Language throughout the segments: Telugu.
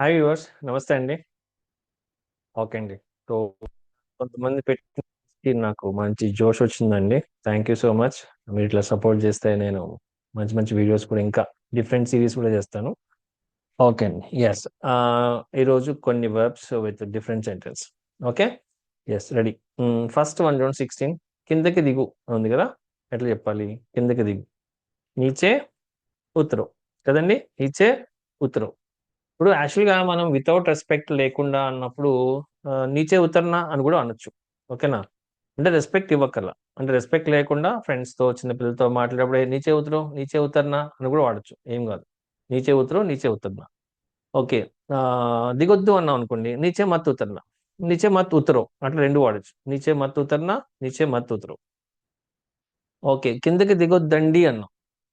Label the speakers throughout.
Speaker 1: హాయ్ వ్యూవర్స్ నమస్తే అండి. ఓకే అండి సో కొంతమంది పెట్టి నాకు మంచి జోష్ వచ్చిందండి. థ్యాంక్ యూ సో మచ్ మీరు ఇట్లా సపోర్ట్ చేస్తే నేను మంచి మంచి వీడియోస్ కూడా ఇంకా డిఫరెంట్ సిరీస్ కూడా చేస్తాను. ఓకే అండి ఎస్ ఈరోజు కొన్ని verbs with different sentence okay? Yes ready first one zone sixteen కిందకి దిగు ఉంది కదా? ఎట్లా చెప్పాలి? కిందకి దిగు. నీచే ఉత్తరం కదండి? నీచే ఉత్తరం ఇప్పుడు యాక్చువల్గా మనం వితౌట్ రెస్పెక్ట్ లేకుండా అన్నప్పుడు నీచే ఉత్తరనా అని కూడా అనొచ్చు. ఓకేనా? అంటే రెస్పెక్ట్ ఇవ్వక్కర్లా. అంటే రెస్పెక్ట్ లేకుండా ఫ్రెండ్స్తో చిన్నపిల్లలతో చిన్న పిల్లలతో మాట్లాడేటప్పుడు నీచే ఉత్తరం నీచే ఉత్తరనా అని కూడా వాడచ్చు. ఏం కాదు. నీచే ఉత్తరం నీచే ఉత్తరనా ఓకే. దిగొద్దు అన్నాం అనుకోండి. నీచే మత్తు ఉత్తరనా నీచే మత్తు ఉత్తరం అట్లా రెండు వాడచ్చు. నీచే మత్తు ఉత్తరనా నీచే మత్తు ఉత్తరం. ఓకే. కిందకి దిగొద్దండి అన్నాం.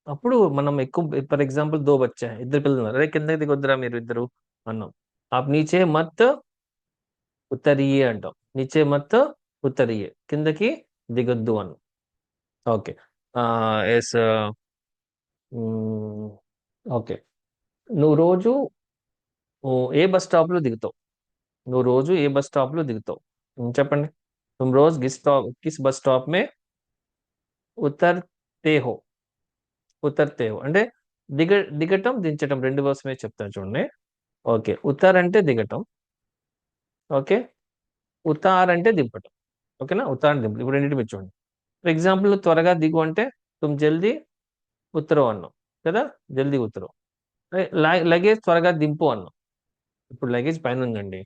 Speaker 1: అప్పుడు మనం ఎక్కువ ఫర్ ఎగ్జాంపుల్ దో బచ్చా ఇద్దరు పిల్లలు ఉన్నారు అరే కిందకి దిగొద్దురా మీరు ఇద్దరు అన్నాం ఆప్ నీచే మత్ ఉత్తరీయే అంటాం నీచే మత్ ఉత్తరీయే కిందకి దిగొద్దు అన్నాం ఓకే ఎస్ ఓకే నువ్వు రోజు ఓ, ఏ బస్ స్టాప్ లో దిగుతావు నువ్వు రోజు ఏ బస్ స్టాప్ లో దిగుతావు ఉమ్, చెప్పండి तुम रोज किस स्टॉप किस बस स्टॉप में उतरते हो ఉత్తర్తే అంటే దిగ దిగటం దించటం రెండు కోసమే చెప్తాను చూడండి. ఓకే. ఉత్తర్ అంటే దిగటం. ఓకే. ఉతార్ అంటే దింపటం. ఓకేనా? ఉతార్ దింపటం. ఇప్పుడు రెండింటి మీద చూడండి. ఫర్ ఎగ్జాంపుల్ త్వరగా దిగు అంటే తుమ్ జల్దీ ఉత్తరవు అన్నాం కదా? జల్దీ ఉత్తరం లగేజ్ త్వరగా దింపు అన్నాం. ఇప్పుడు లగేజ్ పైన ఉందండి.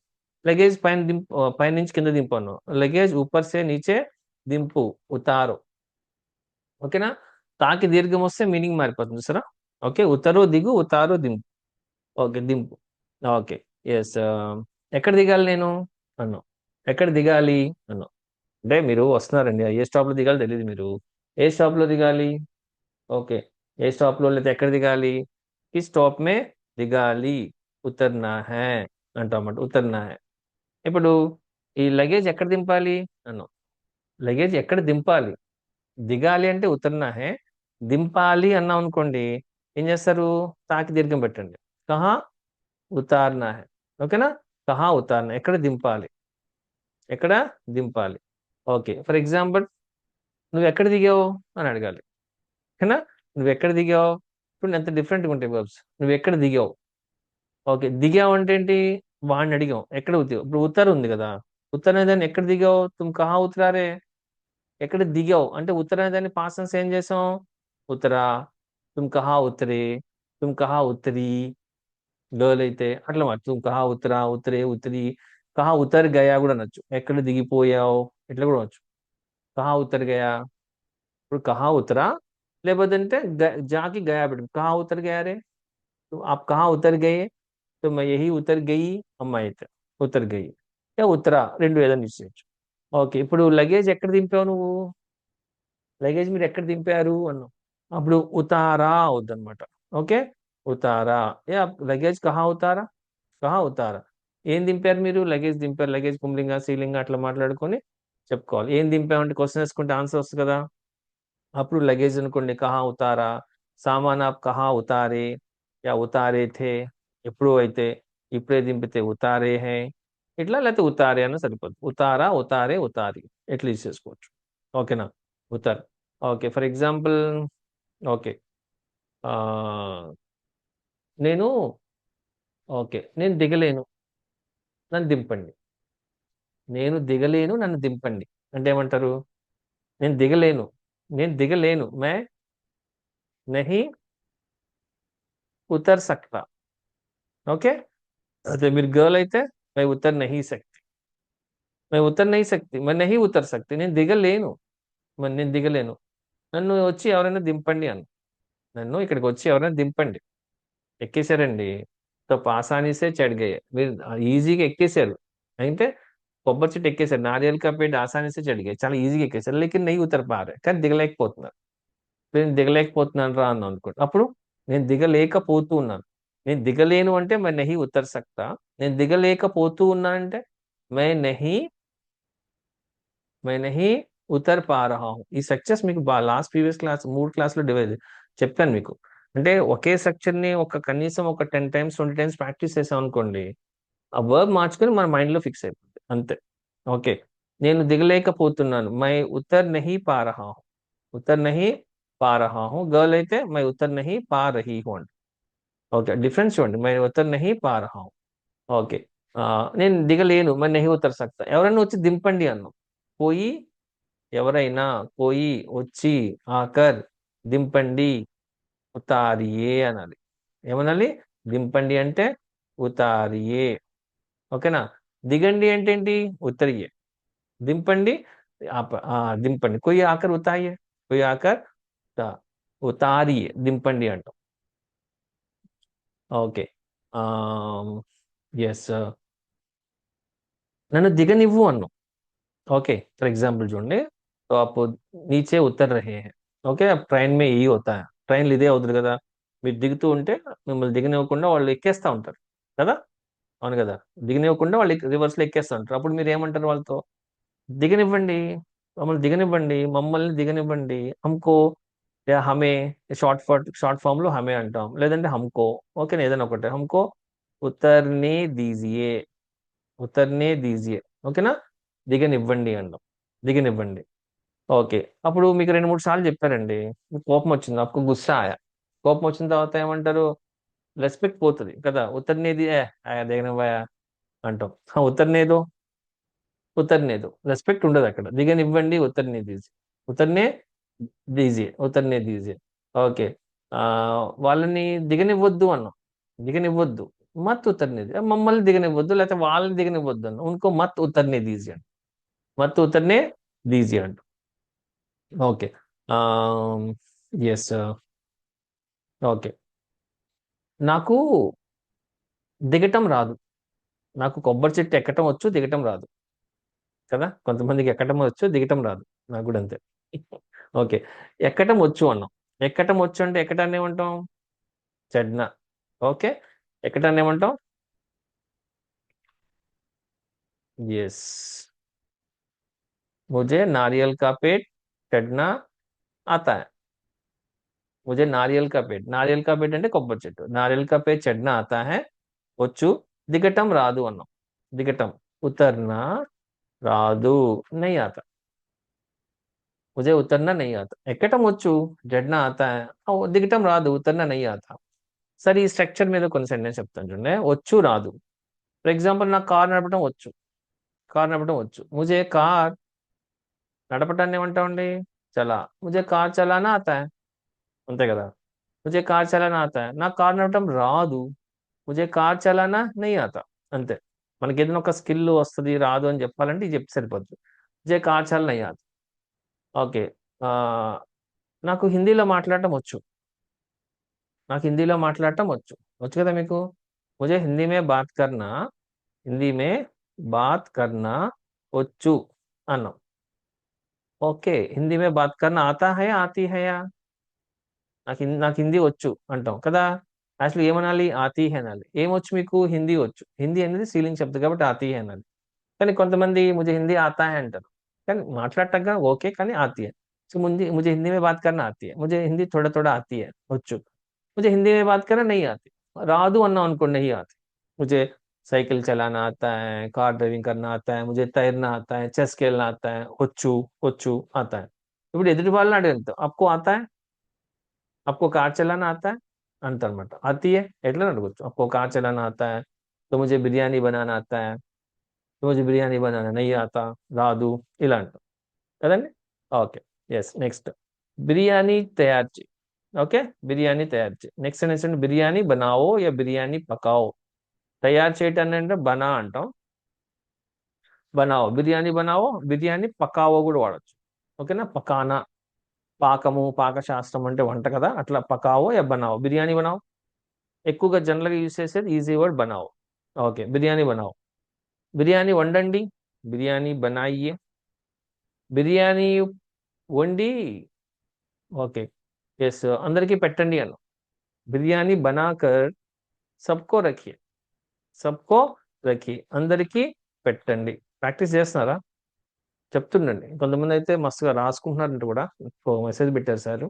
Speaker 1: లగేజ్ పైన దింపు పైన నుంచి కింద దింపు అన్నాం. లగేజ్ ఊపర్ సే నీచే దింపు ఉతారు ఓకేనా? తాకి దీర్ఘం వస్తే మీనింగ్ మారిపోతుంది సరే ఓకే ఉత్తరు దిగు ఉతారు దింపు. ఓకే దింపు. ఓకే ఎస్ ఎక్కడ దిగాలి నేను? అన్నా. ఎక్కడ దిగాలి? అన్నా. అంటే మీరు వస్తున్నారండి ఏ స్టాప్లో దిగాలి తెలియదు మీరు. ఏ స్టాప్లో దిగాలి? ఓకే ఏ స్టాప్లో లేదా ఎక్కడ దిగాలి? ఈ స్టాప్ మే దిగాలి. ఉత్తర్నా హే అంటామన్నమాట ఉత్తర్నా హే. ఇప్పుడు ఈ లగేజ్ ఎక్కడ దింపాలి? అన్నాం. లగేజ్ ఎక్కడ దింపాలి? దిగాలి అంటే ఉత్తర్నా హే దింపాలి అన్నాం అనుకోండి ఏం చేస్తారు? తాకి దీర్ఘం పెట్టండి. కహా ఉతారణ హే. ఓకేనా? కహా ఉతారణ ఎక్కడ దింపాలి? ఎక్కడ? దింపాలి. ఓకే. ఫర్ ఎగ్జాంపుల్ నువ్వు ఎక్కడ దిగావు? అని అడగాలి. ఓకేనా? నువ్వు ఎక్కడ దిగావు? ఇప్పుడు ఎంత డిఫరెంట్గా ఉంటాయి వర్బ్స్ నువ్వు ఎక్కడ దిగావు? ఓకే. దిగావు అంటే ఏంటి? వాడిని అడిగాం. ఎక్కడ దిగావు ఇప్పుడు ఉత్తర ఉంది కదా. ఉత్తర దాన్ని ఎక్కడ దిగావు? తుమ్ కహా ఉత్తరారే ఎక్కడ దిగావు? అంటే ఉత్తర దాన్ని పాసన్స్ ఏం చేసాం? ఉత్తరా తుమ్ కహా ఉత్తరే తుమ్ కహా ఉత్తరీ గర్ల్ అయితే అట్లా మాట తుమ్ కహా ఉత్తరా ఉత్తరే ఉత్తరి కహా ఉత్తర్ గయా కూడా అనొచ్చు ఎక్కడ దిగిపోయావు ఇట్లా కూడా అనొచ్చు కహా ఉత్తర్ గయా ఇప్పుడు కహా ఉత్తరా లేకపోతే అంటే గ- జాకి గయా పెట్టు కహా ఉత్తర్ గయా రే तो आप कहाँ उतर गए तो मैं यही उतर गई అమ్మాయి అయితే ఉత్తర్ గయి యా ఉత్తరా రెండు ఏదైనా యూస్ చేయొచ్చు ఓకే ఇప్పుడు లగేజ్ ఎక్కడ దింపావు నువ్వు లగేజ్ మీరు ఎక్కడ దింపారు అన్నావు అప్పుడు ఉతారా అవుద్దన్నమాట. ఓకే? ఉతారా. యా లగేజ్ కహా ఉతారా? కహా ఉతారా. ఏం దింపారు మీరు? లగేజ్ దింపారు. లగేజ్ పుంలింగా సీలింగా అట్లా మాట్లాడుకొని చెప్పుకోవాలి. ఏం దింపామంటే క్వశ్చన్ వేసుకుంటే ఆన్సర్ వస్తుంది కదా? అప్పుడు లగేజ్ అనుకోండి. కహా ఉతారా. సామాన్ ఆప్ కహా ఉతారే. యా ఉతారే థే ఎప్పుడు అయితే. ఇప్పుడే దింపితే ఉతారే హే. ఇట్లా లేకపోతే ఉతారే అన్న సరిపోతుంది ఉతారా ఉతారే ఉతారి. ఎట్లా యూజ్ చేసుకోవచ్చు. ఓకేనా? ఉతార్. ఓకే. For example okay. నేను ఓకే. నేను దిగలేను. నన్ను దింపండి. నేను దిగలేను నన్ను దింపండి. అంటే ఏమంటారు? నేను దిగలేను. నేను దిగలేను. మే నహి ఉతర్ సక్తా ఓకే? అదే మీరు గర్ల్ అయితే మై ఉత్తర్ నహి శక్తి. మై ఉత్తర్ నహి శక్తి. మరి నహి ఉత్తర్ శక్తి. నేను దిగలేను. మరి నేను దిగలేను. నన్ను వచ్చి ఎవరైనా దింపండి అన్న. నన్ను ఇక్కడికి వచ్చి ఎవరైనా దింపండి. ఎక్కేశారండి తో ఆసానీసే చెడిగాయి. మీరు ఈజీగా ఎక్కేశారు అయితే కొబ్బరి చెట్టు ఎక్కేశారు నారియల్ కప్పేటి ఆసానీసే చెడిగాయి. చాలా ఈజీగా ఎక్కేశారు లేకపోతే నెయ్యి ఉత్తర పారే కానీ దిగలేకపోతున్నారు. నేను దిగలేకపోతున్నాను రా అని అనుకోండి అప్పుడు నేను దిగలేకపోతూ ఉన్నాను. నేను దిగలేను అంటే మరి నెహి ఉత్తర సక్త. నేను దిగలేకపోతూ ఉన్నా అంటే మే నెహి మై నెహి ఉతర్ పా రహా ఈ స్ట్రక్చర్స్ మీకు లాస్ట్ ప్రీవియస్ క్లాస్ మూడు క్లాస్లో డివైడ్ చెప్పాను మీకు. అంటే ఒకే స్ట్రక్చర్ని ఒక కనీసం ఒక ten times twenty times practice చేసాం అనుకోండి ఆ వర్బ్ మార్చుకొని మన మైండ్లో ఫిక్స్ అయిపోతుంది అంతే. ఓకే. నేను దిగలేకపోతున్నాను. మై ఉత్తర్ నహి పా రహా ఉత్తర్ నహి పా రహా గర్ల్ అయితే మై ఉత్తర్ నహి పా రహీ హూ ఓకే. డిఫరెన్స్ చూడండి. మై ఉత్తర్ నహి పా రహా ఓకే నేను దిగలేను. మరి నహి ఉత్తర్ సక్తా. ఎవరైనా వచ్చి దింపండి అన్నాం. పోయి ఎవరైనా పోయి వచ్చి ఆకర్ దింపండి ఉతారియే అనాలి. ఏమనాలి? దింపండి అంటే ఉతారియే. ఓకేనా? దిగండి అంటే ఏంటి ఉత్తరియే. దింపండి దింపండి. కొయ్యి ఆకర్ ఉతాయే కొయ్యి ఆకర్ ఉతారియే. దింపండి అంటాం. ఓకే. ఎస్ నన్ను దిగనివ్వు అన్నాం. ఓకే. ఫర్ ఎగ్జాంపుల్ చూడండి. तो आप नीचे उतर रहे हैं ఓకే ట్రైన్ మే ఈ होता है ట్రైన్లు ఇదే అవుతుంది కదా మీరు దిగుతూ ఉంటే మిమ్మల్ని దిగనివ్వకుండా వాళ్ళు ఎక్కేస్తా ఉంటారు కదా అవును కదా దిగనివ్వకుండా వాళ్ళు రివర్స్ లో ఎక్కేస్తా ఉంటారు అప్పుడు మీరు ఏమంటారు వాళ్ళతో దిగనివ్వండి మమ్మల్ని దిగనివ్వండి మమ్మల్ని దిగనివ్వండి హమ్కో యా హమే షార్ట్ ఫార్ట్ షార్ట్ ఫామ్ లో హమే అంటాం లేదంటే హమ్కో ఓకే ఏదైనా ఒకటే హమ్కో ఉత్తర్నే దీజియే ఉత్తర్నే దీజియే ఓకేనా దిగనివ్వండి అంటాం దిగనివ్వండి ఓకే. అప్పుడు మీకు రెండు మూడు సార్లు చెప్పారండి. మీకు కోపం వచ్చింది. అప్పుడు గుస్స ఆయా కోపం వచ్చిన తర్వాత ఏమంటారు? రెస్పెక్ట్ పోతుంది కదా. ఉత్తర్నేది ఏ ఆయా దిగనివ్వయా అంటాం. ఆ ఉత్తర్నేదో ఉత్తర్నేదో రెస్పెక్ట్ ఉండదు అక్కడ. దిగనివ్వండి ఉత్తర్నే దీజీ ఉత్తర్నే దీజీ ఉత్తర్నే దీజీ ఓకే. ఆ వాళ్ళని దిగనివ్వద్దు అన్నాం. దిగనివ్వద్దు. మత్ ఉత్తర్నేది మమ్మల్ని దిగనివ్వద్దు లేకపోతే వాళ్ళని దిగనివ్వద్దు అన్నాం. ఇంకో మత్ ఉత్తర్నే దీజీ అంట. మత్ ఉత్తర్నే దీజీ అంట. ఓకే ఎస్ ఓకే నాకు దిగటం రాదు నాకు కొబ్బరి చెట్టు ఎక్కటం వచ్చు దిగటం రాదు కదా కొంతమందికి ఎక్కటం వచ్చు దిగటం రాదు నాకు కూడా అంతే ఓకే ఎక్కటం వచ్చు అన్నాం ఎక్కటం వచ్చు అంటే ఎక్కటాన్ని ఏమంటాం చడ్న ఓకే ఎక్కటాన్ని ఏమంటాం ఎస్ मुझे नारियल का पेड़ चढ़ना आता है मुझे नारियल का पेड़ నారియల్ కా పేడ్ అంటే కొబ్బరి చెట్టు నారియల్ కా పేడ్ చడ్నా ఆతా హై వచ్చు దిగటం రాదు అన్నాం దిగటం ఉతర్నా రాదు నై ఆతా ముజే ఉతర్నా నై ఆతా ఎక్కటం వచ్చు జడ్నా ఆతా హై ఆ, దిగటం రాదు ఉతర్నా నై ఆతా సరే ఈ స్ట్రక్చర్ మీద కొన్ని సెంటెన్స్ చెప్తాను చూడండి వచ్చు రాదు ఫర్ ఎగ్జాంపుల్ నాకు కార్ నడపడం వచ్చు కార్ నడపడం వచ్చు ముజే కార్ నడపటాన్ని ఏమంటామండి? చలా. ముజే కార్ చలానా ఆతా అంతే కదా. ముజే కార్ చలానా ఆతా నాకు కార్ నడపడం రాదు. ముజే కార్ చలానా నై ఆతా. అంతే. మనకి ఏదైనా ఒక స్కిల్ వస్తుంది రాదు అని చెప్పాలంటే ఇది చెప్తే సరిపోద్ది. ముజే కార్ చలానా నై ఆతా ఓకే. నాకు హిందీలో మాట్లాడటం వచ్చు. నాకు హిందీలో మాట్లాడటం వచ్చు. వచ్చు కదా మీకు? ముజే హిందీ మే బాత్ కర్నా హిందీ మే బాత్ కర్నా వచ్చు అన్నాం. ఓకే హిందీ మే బాత్ కన్నా ఆతా హై ఆతి హయా నాకు నాకు హిందీ వచ్చు అంటాం కదా యాక్చువల్లీ ఏమనాలి ఆతి హే అనాలి ఏమొచ్చు మీకు హిందీ వచ్చు హిందీ అనేది సీలింగ్ శబ్దం కాబట్టి ఆతి హే అనాలి కానీ కొంతమంది ముజే హిందీ ఆతా హే అంటారు కానీ మాట్లాడటంగా ఓకే కానీ ఆతి హే సో ముందు ముజే హిందీ మే బాత్ కన్నా ఆతి హే ముజే హిందీ థోడా థోడా ఆతి హే వచ్చు ముజే హిందీ మే బాత్ కన్నా నహీ ఆతి రాదు అన్నాం అనుకోండి నహీ ఆతి ముజే साइकिल चलाना आता है कार ड्राइविंग करना आता है मुझे तैरना आता है చెస్ खेलना आता है వచ్చు వచ్చు आता है ఇప్పుడు ఎదుటి వాళ్ళని అడిగితే आपको आता है आपको कार चलाना आता है అంతనమాట आती है ఎట్లా అడగచ్చు आपको कार चलाना आता है तो मुझे बिरयानी बनाना आता है तो मुझे बिरयानी बनाना नहीं आता రాదు ఇలా అంటాం కదండి ఓకే ఎస్ నెక్స్ట్ బిర్యానీ తయారు చేయి ఓకే బిర్యానీ తయారు చేయి నెక్స్ట్ ఏంటంటే బిర్యానీ బనావో యా బిర్యానీ పకావో తయారు చేయటాన్ని అంటే బనా అంటాం. బనావో. బిర్యానీ బనావో? బిర్యానీ పకావో కూడా వాడచ్చు. ఓకేనా? పకానా. పాకము పాకశాస్త్రం అంటే వంట కదా? అట్లా పకావో యా బనావో? బిర్యానీ బనావో? ఎక్కువగా జనరల్గా యూజ్ చేసేది ఈజీ వర్డ్ బనావో. ఓకే బిర్యానీ బనావో. బిర్యానీ వండండి. బిర్యానీ బనాయి బిర్యానీ వండి ఓకే ఎస్ అందరికీ పెట్టండి అన్న. బిర్యానీ బనాకర్ సబ్కో రఖియే. సబ్కో రఖియే అందరికీ పెట్టండి. ప్రాక్టీస్ చేస్తున్నారా? చెప్తుండండి. కొంతమంది అయితే మస్తుగా రాసుకుంటున్నారంట కూడా. మెసేజ్ పెట్టారు సార్.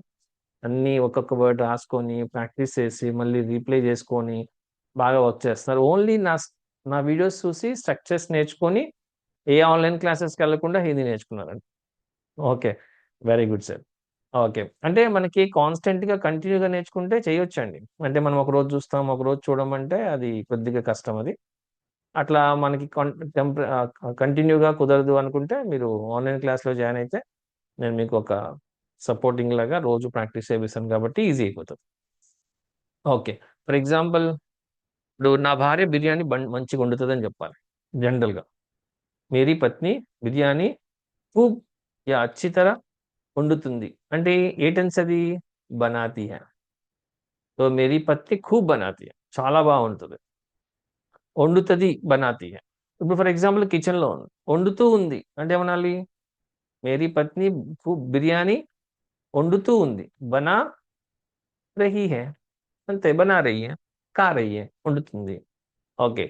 Speaker 1: అన్ని ఒక్కొక్క వర్డ్ రాసుకొని ప్రాక్టీస్ చేసి మళ్ళీ రీప్లే చేసుకొని బాగా వర్క్ చేస్తున్నారు. ఓన్లీ నా నా వీడియోస్ చూసి స్ట్రక్చర్స్ నేర్చుకొని ఏ ఆన్లైన్ క్లాసెస్కి వెళ్ళకుండా Hindi నేర్చుకున్నారండి okay. Very good sir. Okay. అంటే మనకి కాన్స్టెంట్‌గా కంటిన్యూగా నేర్చుకుంటే చేయొచ్చండి. అంటే మనం ఒక రోజు చూస్తాం, ఒక రోజు చూడమంటే అది కొద్దిగా కష్టం అది అట్లా మనకి కన్ టెంపర్ కంటిన్యూగా కుదరదు అనుకుంటే మీరు ఆన్‌లైన్ క్లాస్‌లో జాయిన్ అయితే నేను మీకు ఒక సపోర్టింగ్ లాగా రోజు ప్రాక్టీస్ చేపిస్తాను కాబట్టి ఈజీ అయిపోతుంది ఓకే. ఫర్ ఎగ్జాంపుల్ ఇప్పుడు నా భార్య బిర్యానీ బండ్ మంచిగా వండుతుంది అని చెప్పాలి జనరల్‌గా. మేరీ పత్ని బిర్యానీ ఖూబ్, యా అచ్చితర వండుతుంది. అంటే ఏ టెన్స్ అది? బనాతి సో మేరీ పత్తి ఖూబ్ బనాతి చాలా బాగుంటుంది. వండుతుంది వండుతుంది బనాతి ఇప్పుడు ఫర్ ఎగ్జాంపుల్ కిచెన్లో ఉంది. వండుతూ ఉంది. అంటే ఏమనాలి? మేరీ పత్ని బిర్యానీ వండుతూ ఉంది. బనా రహీ హే. అంతే బనా రహీ హై కా రహీ వండుతుంది. ఓకే.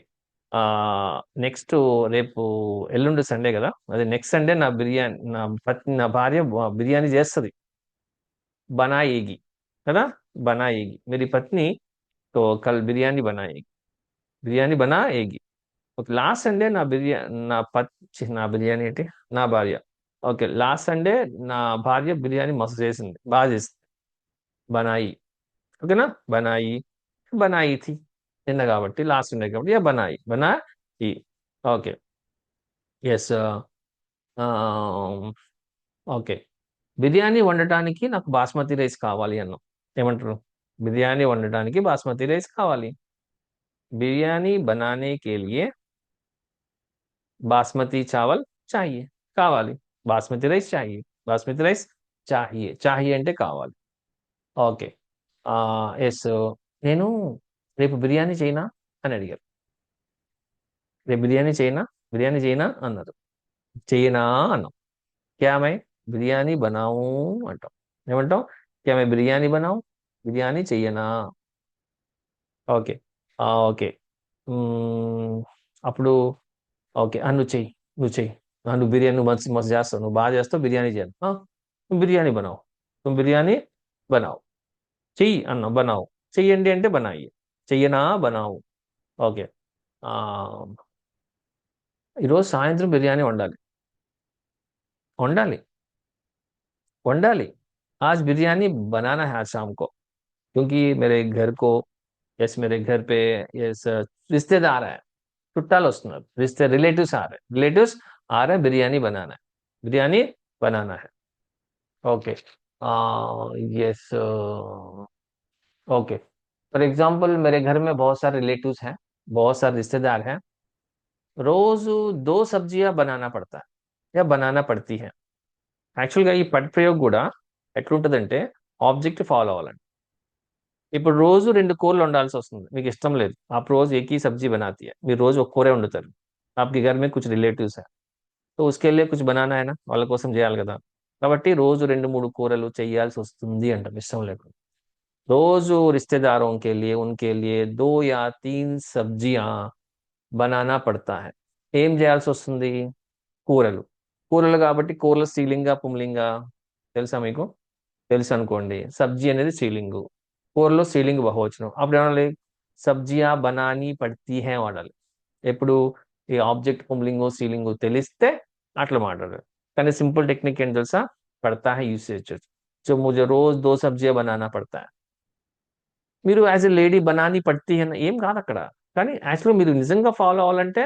Speaker 1: నెక్స్ట్ రేపు ఎల్లుండి సండే కదా? అది నెక్స్ట్ సండే నా బిర్యానీ నా నా భార్య బిర్యానీ చేస్తుంది. బనాయేగి కదా? బనాయిగి. మీరు ఈ పత్ని కల్ బిర్యానీ బనాయేగి. బిర్యానీ బనాయేగి. ఓకే లాస్ట్ సండే నా బిర్యా నా పత్ నా బిర్యానీ ఏంటి? నా భార్య. ఓకే లాస్ట్ సండే నా భార్య బిర్యానీ మస్తు చేసింది. బాగా చేసింది. బనాయి. ఓకేనా? బనాయి. బనాయి నిన్న కాబట్టి లాస్ట్ ఉన్నాయి కాబట్టి యా బనాయి. బనా ఈ ఓకే. Yes okay. బిర్యానీ వండటానికి నాకు బాస్మతి రైస్ కావాలి అన్నాం ఏమంటారు? బిర్యానీ వండటానికి బాస్మతి రైస్ కావాలి. బిర్యానీ బనానే కేలియే బాస్మతి చావల్ చాహియే కావాలి. బాస్మతి రైస్ చాహియే బాస్మతి రైస్ చాహియే చాహియే అంటే కావాలి. ఓకే. ఎస్ నేను రేపు బిర్యానీ చేయనా అని అడిగారు. రేపు బిర్యానీ చేయనా బిర్యానీ చేయనా అన్నారు. చేయనా అన్నాం. క్యామై బిర్యానీ బనావు అంటాం. ఏమంటాం? క్యామై బిర్యానీ బనావు బిర్యానీ చెయ్యనా ఓకే. ఓకే. అప్పుడు ఓకే. ఆ, నువ్వు చెయ్యి నువ్వు చెయ్యి నువ్వు బిర్యానీ నువ్వు మస్తు మస్తు చేస్తావు. నువ్వు బాగా చేస్తావు బిర్యానీ చేయను నువ్వు బిర్యానీ బనావు. నువ్వు బిర్యానీ బనావు. చెయ్యి అన్నావు బనావు. చెయ్యండి అంటే బనాయి. చెయ్యనా బనావు ఓకే ఆ, ఈరోజు సాయంత్రం బిర్యానీ వండాలి వండాలి వండాలి आज बिरयानी बनाना है आज शाम को क्योंकि मेरे घर को यस मेरे घर पे यस रिश्तेदार है చుట్టాలు వస్తున్నారు रिश्ते रिलेटिव्स आ रहे रिलेटिव्स आ रहे बिरयानी बनाना है बिरयानी बनाना है okay yes okay for example मेरे घर में बहुत सारे रिलेटिव्स हैं बहुत सारे रिश्तेदार हैं रोज दो सब्जियां बनाना पड़ता है या बनाना पड़ती है యాక్చువల్గా ఈ పట్ ప్రయోగం కూడా ఎట్లుంటుందంటే ఆబ్జెక్ట్ ఫాలో అవ్వాలండి ఇప్పుడు రోజు రెండు కూరలు వండాల్సి వస్తుంది మీకు ఇష్టం లేదు आप रोज एक ही सब्जी बनाती है మీరు రోజు ఒక కూరే వండుతారు आपके घर में कुछ रिलेटिव्स है तो उसके लिए कुछ बनाना है ना వాళ్ళ కోసం చేయాలి కదా కాబట్టి రోజు రెండు మూడు కూరలు చేయాల్సి వస్తుంది అంటాం ఇష్టం లేకుండా రోజు वो रिश्तेदारों के लिए उनके लिए दो या ఏం చేయాల్సి వస్తుంది? కూరలు। కూరలు కాబట్టి కూరలు సీలింగా పుమ్లింగా తెలుసా మీకు? తెలుసు అనుకోండి. సబ్జీ అనేది సీలింగు. కూరలో సీలింగ్ బహువచనం. అప్పుడు ఏమనాలి? సబ్జియా బనానీ పడితీ హే వాడాలి. ఎప్పుడు? ఈ ఆబ్జెక్ట్ పుమ్లింగో సీలింగో తెలిస్తే అట్లా మాట్లాడాలి. కానీ సింపుల్ టెక్నిక్ ఏంటి తెలుసా? పడతా హే యూసేజ్. సో ముజే రోజు దో సబ్జియా బనానా పడతా మీరు యాజ్ ఎ లేడీ బనానీ పడితే అని ఏం కాదు అక్కడ కానీ యాక్చువల్గా మీరు నిజంగా ఫాలో అవ్వాలంటే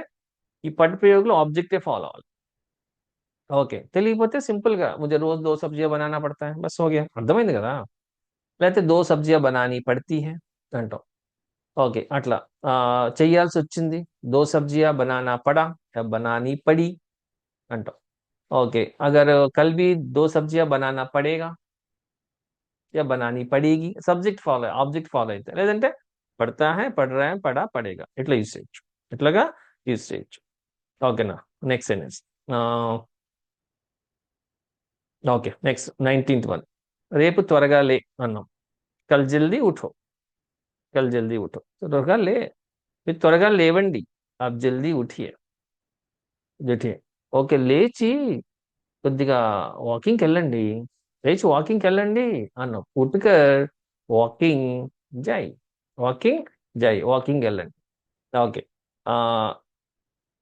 Speaker 1: ఈ పట్టు ప్రయోగంలో ఆబ్జెక్టే ఫాలో అవ్వాలి ఓకే తెలియకపోతే సింపుల్గా ముజే రోజు దో సబ్జియా బనానా పడతా బస్ ఓకే అర్థమైంది కదా లేకపోతే దో సబ్జియా బనానీ పడితీ హే అంటాం ఓకే అట్లా చెయ్యాల్సి వచ్చింది దో సబ్జియా బనానా పడా బనానీ పడి అంటాం ఓకే అగర్ కల్ బి దో సబ్జియా బనానా పడేగా या बनानी पड़ेगी సబ్జెక్ట్ ఫాలో ఆబ్జెక్ట్ ఫాలో అయితే లేదంటే పడతా హై పడ్ రా హై పడా పడేగా ఇట్లా యూస్ చేయొచ్చు ఇట్లాగా యూస్ చేయొచ్చు ఓకేనా next sentence okay next nineteenth one రేపు త్వరగా లే అన్నాం కల్ జల్దీ ఉఠో కల్ జల్దీ ఉఠో త్వరగా లే మీరు త్వరగా లేవండి ఆప్ జల్దీ ఉఠియే ఉఠియే ఓకే లేచి కొద్దిగా వాకింగ్కి వెళ్ళండి లేచి వాకింగ్కి వెళ్ళండి అన్నాం పుట్టుకర్ వాకింగ్ జై వాకింగ్ జై వాకింగ్ వెళ్ళండి. ఓకే.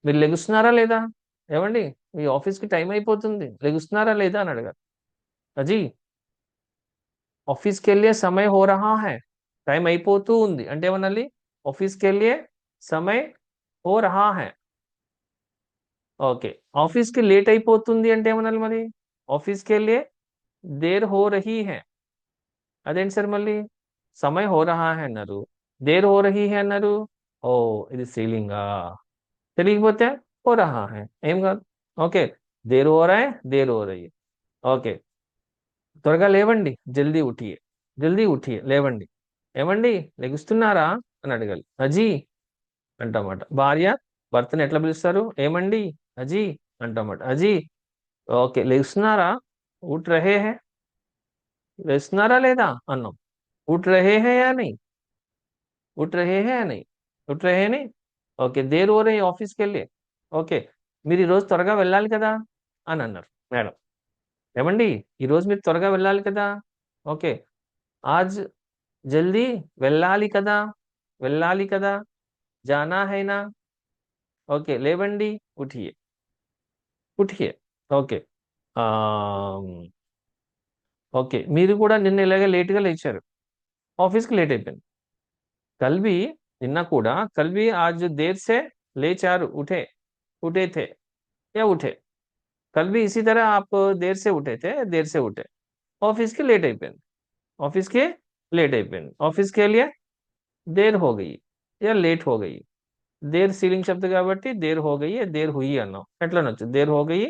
Speaker 1: మీరు లెగుస్తున్నారా లేదా? ఏమండి? మీ ఆఫీస్కి టైం అయిపోతుంది. లెగుస్తున్నారా లేదా అని అడగారు అజీ ఆఫీస్కి వెళ్ళే సమయ హో రహా హై టైం అయిపోతూ ఉంది. అంటే ఏమనాలి? ఆఫీస్కి వెళ్ళే సమయ హో రహా హై. ఓకే. ఆఫీస్కి లేట్ అయిపోతుంది అంటే ఏమనాలి మరి? ఆఫీస్కి వెళ్ళే దేర్ హో రహీ హై అదేంటి సార్ మళ్ళీ సమయ హో రహా హే అన్నారు దేర్ హో రహీ హే అన్నారు ఓ ఇది సీలింగా తెలియకపోతే హో రహా హే ఏం కాదు ఓకే దేర్ హో రహా దేర్ హో రహీ ఓకే త్వరగా లేవండి జల్దీ ఉఠియే జల్దీ ఉఠియే లేవండి ఏమండి లెగుస్తున్నారా అని అడగాలి అజీ అంటామాట భార్య భర్తని ఎట్లా పిలుస్తారు ఏమండి అజీ అంటామాట అజీ ఓకే లెగుస్తున్నారా ఉట్ రహే హే లేస్తున్నారా లేదా అన్నాం ఉట్ రహే హే అని ఉట్ రహే హే అని ఉట్ రహే ని ఓకే దేర్ ఓరే ఆఫీస్కి వెళ్ళి ఓకే మీరు ఈరోజు త్వరగా వెళ్ళాలి కదా అని అన్నారు మేడం ఏమండి ఈరోజు మీరు త్వరగా వెళ్ళాలి కదా ఓకే ఆజ్ జల్దీ వెళ్ళాలి కదా వెళ్ళాలి కదా జానా హైనా ఓకే లేవండి ఉఠియే ఉఠియే ఓకే ఓకే మీరు కూడా నిన్న ఇలాగే లేట్గా లేచారు ఆఫీస్కి లేట్ అయిపోయింది కల్వి నిన్న కూడా కల్వి ఆజ్ దేర్ సే లేచారు ఉఠే उठे थे या उठे कल भी इसी तरह आप देर से उठे थे देर से उठे ऑफिस के लेट అయిపోయింది ऑफिस के लेट అయిపోయింది ऑफिस के लिए देर हो गई या लेट हो गई దేర్ సీలింగ్ శబ్ద కాబట్టి దేర్ హో గయి దేర్ హుయి అన్నాం ఎట్లా అనొచ్చు దేర్ హో గయి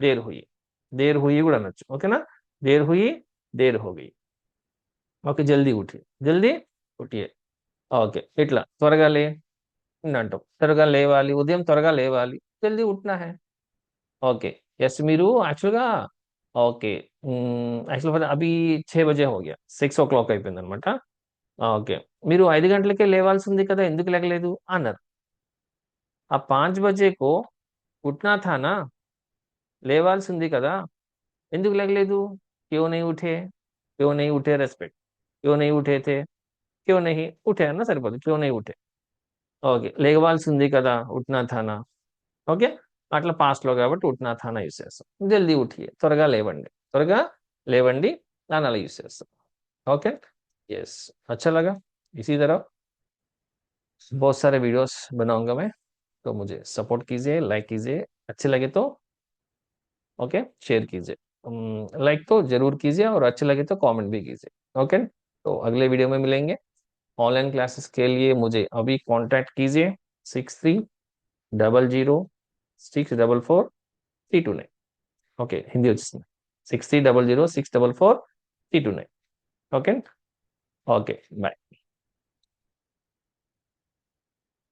Speaker 1: దేర్ హుయి దేర్ హుయి కూడా అనొచ్చు ఓకేనా దేర్ హుయి దేర్ హో గయి ఓకే జల్దీ ఉఠి జల్దీ ఉఠియే ఓకే ఇట్లా త్వరగా లే అంటాం త్వరగా లేవాలి ఉదయం త్వరగా లేవాలి జల్దీ ఉట్నా హే ఓకే ఎస్ మీరు యాక్చువల్గా ఓకే యాక్చువల్ అవి ఛే బజే హోగ్యా సిక్స్ ఓ క్లాక్ అయిపోయింది అనమాట ఓకే మీరు ఐదు గంటలకే లేవాల్సింది కదా ఎందుకు లేగలేదు అన్నారు ఆ పాంచ్ బజేకో ఉట్నా థానా లేవాల్సి ఉంది కదా ఎందుకు లేగలేదు క్యో నహీ ఉఠే క్యో నహీ ఉఠే రెస్పెక్ట్ క్యో నహీ ఉఠే थे క్యో నహీ ఉఠే అన్న సరిపోదు క్యో నహీ ఉఠే ఓకే లేవాల్సి ఉంది కదా ఉట్నా థానా ఓకే అట్లా పాస్ట్లో కాబట్టి ఉట్నా థానా యూస్ చేస్తాం జల్దీ ఉఠియే త్వరగా లేవండి త్వరగా లేవండి అని అలా యూస్ చేస్తాం ओके यस अच्छा लगा इसी तरह बहुत सारे वीडियोस बनाऊंगा मैं तो मुझे सपोर्ट कीजिए लाइक कीजिए अच्छे लगे तो ओके? शेयर कीजिए। लाइक तो ज़रूर कीजिए और अच्छे लगे तो कमेंट भी कीजिए, ओके? तो अगले वीडियो में मिलेंगे। ऑनलाइन क्लासेस के लिए मुझे अभी कांटेक्ट कीजिए six three double zero six double four three two nine okay? Hindi में six three double zero six double four three two nine okay? Okay bye